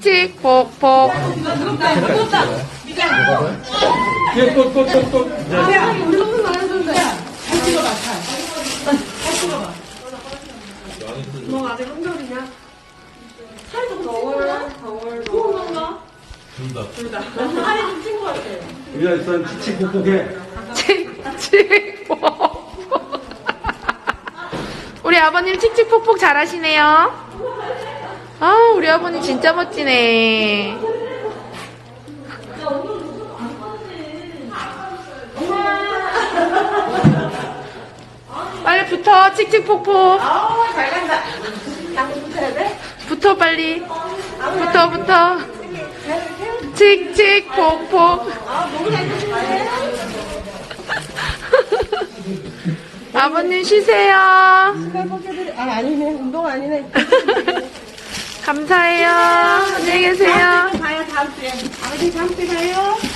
칙칙 폭폭. 또또또또 우리가 일단 칙칙폭폭해 칙칙 폭폭. 우리 아버님 칙칙 폭폭 잘하시네요. 아, 우리 아버님 진짜 멋지네. 빨리 붙어, 칙칙폭폭. 아우 잘 간다. 나도 붙어야 돼? 붙어, 빨리. 붙어, 붙어. 칙칙폭폭. 아 너무 잘 붙이네. 아버님 쉬세요. 아 아니네 운동 아니네. 감사해요. 안녕히 계세요. 봐요 다음 주에. 아버지 다음 주에 봐요.